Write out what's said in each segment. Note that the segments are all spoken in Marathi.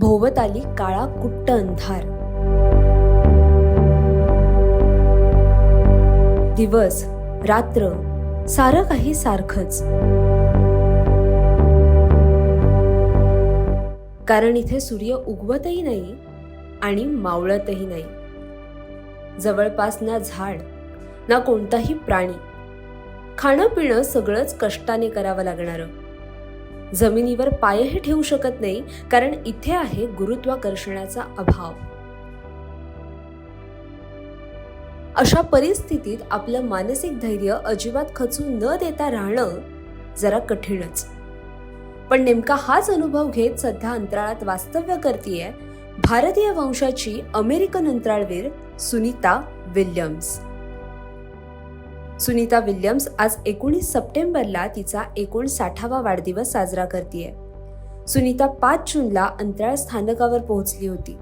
भोवत आली काळा कुट्ट अंधार. दिवस रात्र सारं काही सारखंच. कारण इथे सूर्य उगवतही नाही आणि मावळतही नाही. जवळपास ना झाड ना कोणताही प्राणी. खाणं पिणं सगळंच कष्टाने करावं लागणारं. जमिनीवर पायही ठेवू शकत नाही कारण इथे आहे गुरुत्वाकर्षणाचा अभाव. अशा परिस्थितीत आपलं मानसिक धैर्य अजिबात खचू न देता राहणं जरा कठीणच. पण नेमका हाच अनुभव घेत सध्या अंतराळात वास्तव्य करतीये भारतीय वंशाची अमेरिकन अंतराळवीर सुनीता विल्यम्स. सुनीता विल्यम्स आज एकोणीस सप्टेंबरला तिचा एकोणसाठावा वाढदिवस साजरा करतीये. सुनीता पाच जूनला अंतराळ स्थानकावर पोहोचली होती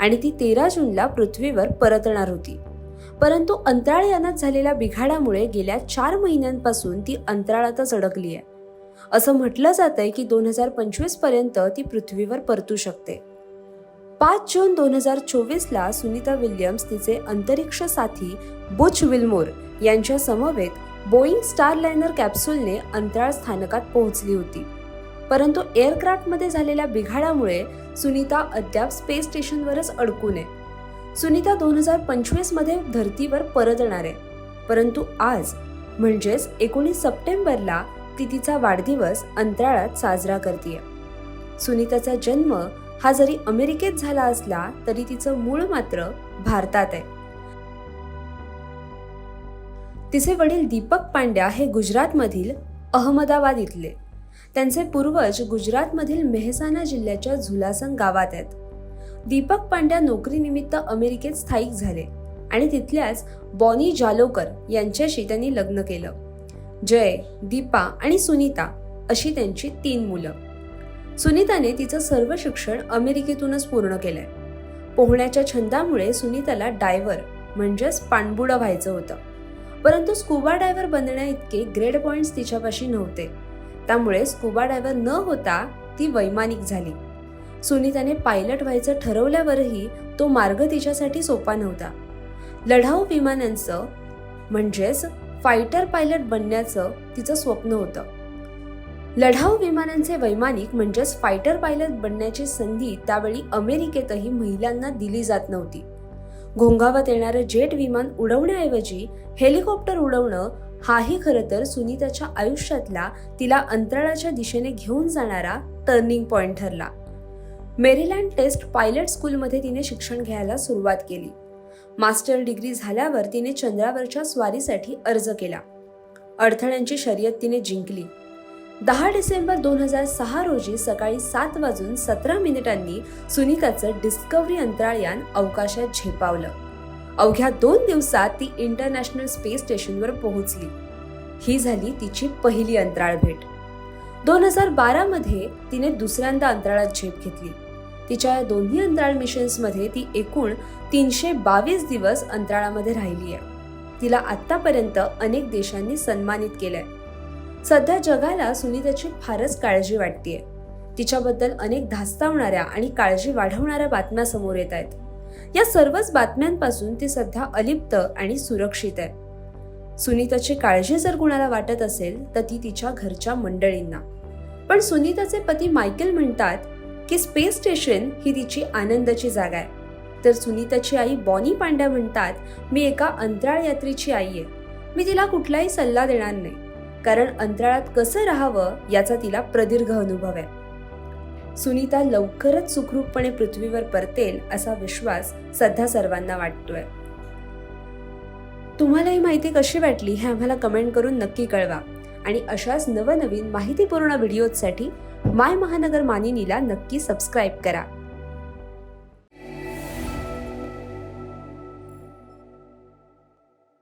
आणि ती तेरा जूनला पृथ्वीवर परतणार होती. परंतु अंतराळ यानात झालेल्या बिघाडामुळे गेल्या चार महिन्यांपासून ती अंतराळातच अडकली आहे असं म्हटलं जात आहे की दोन हजार पंचवीसपर्यंत ती पृथ्वीवर परतू शकते. पाच जून दोन हजार चोवीसला सुनीता विल्यम्स तिचे अंतरिक्ष साथी बुच विल्मोर यांच्या समवेत बोईंग स्टारलायनर कॅप्सूलने अंतराळ स्थानकात पोहोचली होती. परंतु एअरक्राफ्टमध्ये झालेल्या बिघाडामुळे सुनीता अद्याप स्पेस स्टेशनवरच अडकून आहे. सुनीता दोन हजार पंचवीसमध्ये धर्तीवर परतणार आहे. परंतु आज म्हणजेच एकोणीस सप्टेंबरला ती तिचा वाढदिवस अंतराळात साजरा करते सुनीताचा जन्म हा जरी अमेरिकेत झाला असला तरी तिचं मूळ मात्र भारतात आहे. तिचे वडील दीपक पांड्या हे गुजरातमधील अहमदाबाद इथले. त्यांचे पूर्वज गुजरातमधील मेहसाना जिल्ह्याच्या झुलासन गावात आहेत. दीपक पांड्या नोकरीनिमित्त अमेरिकेत स्थायिक झाले आणि तिथल्याच बॉनी जालोकर यांच्याशी त्यांनी लग्न केलं. जय दीपा आणि सुनीता अशी त्यांची तीन मुलं. सुनीताने तिचं सर्व शिक्षण अमेरिकेतूनच पूर्ण केलंय. पोहण्याच्या छंदामुळे सुनीताला डायव्हर म्हणजेच पाणबुडं व्हायचं होतं. परंतु स्कुबा डायव्हर बनण्या इतके ग्रेड पॉइंट्स तिच्यापाशी नव्हते. त्यामुळे स्कुबा डायव्हर न होता ती वैमानिक झाली. सुनीताने पायलट व्हायचं ठरवल्यावरही तो मार्ग तिच्यासाठी सोपा नव्हता. लढाऊ विमानांचं म्हणजेच फायटर पायलट बनण्याचं तिचं स्वप्न होतं. लढाऊ विमानांचे वैमानिक म्हणजेच फायटर पायलट बनण्याची संधी त्यावेळी अमेरिकेतही महिलांना दिली जात नव्हती. घोंगावत येणारं जेट विमान उडवण्याऐवजी हेलिकॉप्टर उडवणं हाही खरं तर सुनीताच्या आयुष्यातला तिला अंतराळाच्या दिशेने घेऊन जाणारा टर्निंग पॉइंट ठरला. मेरीलँड टेस्ट पायलट स्कूलमध्ये तिने शिक्षण घ्यायला सुरुवात केली. मास्टर डिग्री झाल्यावर तिने चंद्रावरच्या स्वारीसाठी अर्ज केला. अडथळ्यांची शर्यत तिने जिंकली. दहा डिसेंबर दोन हजार सहा रोजी सकाळी सात वाजून सतरा मिनिटांनी सुनीताचं डिस्कव्हरी अंतराळयान अवकाशात झेपावलं. अवघ्या दोन दिवसात ती इंटरनॅशनल स्पेस स्टेशनवर पोहोचली. ही झाली तिची पहिली अंतराळ भेट. दोन हजार बारामध्ये तिने दुसऱ्यांदा अंतराळात झेप घेतली. तिच्या या दोन्ही अंतराळ मिशन्समध्ये ती एकूण तीनशे बावीस दिवस अंतराळामध्ये राहिली आहे तिला आत्तापर्यंत अनेक देशांनी सन्मानित केलंय. सध्या जगाला सुनीताची फारच काळजी वाटतेय. तिच्याबद्दल अनेक धास्तावणाऱ्या आणि काळजी वाढवणाऱ्या बातम्या समोर येत आहेत. या सर्वच बातम्यांपासून ती सध्या अलिप्त आणि सुरक्षित आहे. सुनीताची काळजी जर कुणाला वाटत असेल तर ती तिच्या घरच्या मंडळींना. पण सुनीताचे पती मायकेल म्हणतात की स्पेस स्टेशन ही तिची आनंदाची जागा आहे. तर सुनीताची आई बॉनी पांड्या म्हणतात मी एका अंतराळ यात्रेची आई आहे. मी तिला कुठलाही सल्ला देणार नाही. कारण अंतराळात कसं राहावं याचा तिला प्रदीर्घ अनुभव आहे. सुनीता लवकरच सुखरूपपणे पृथ्वीवर परतेल असा विश्वास सध्या सर्वांना वाटतोय. तुम्हाला ही माहिती कशी वाटली हे आम्हाला कमेंट करून नक्की कळवा. आणि अशाच नवनवीन माहितीपूर्ण व्हिडिओजसाठी माय महानगर मानिनीला नक्की सबस्क्राईब करा.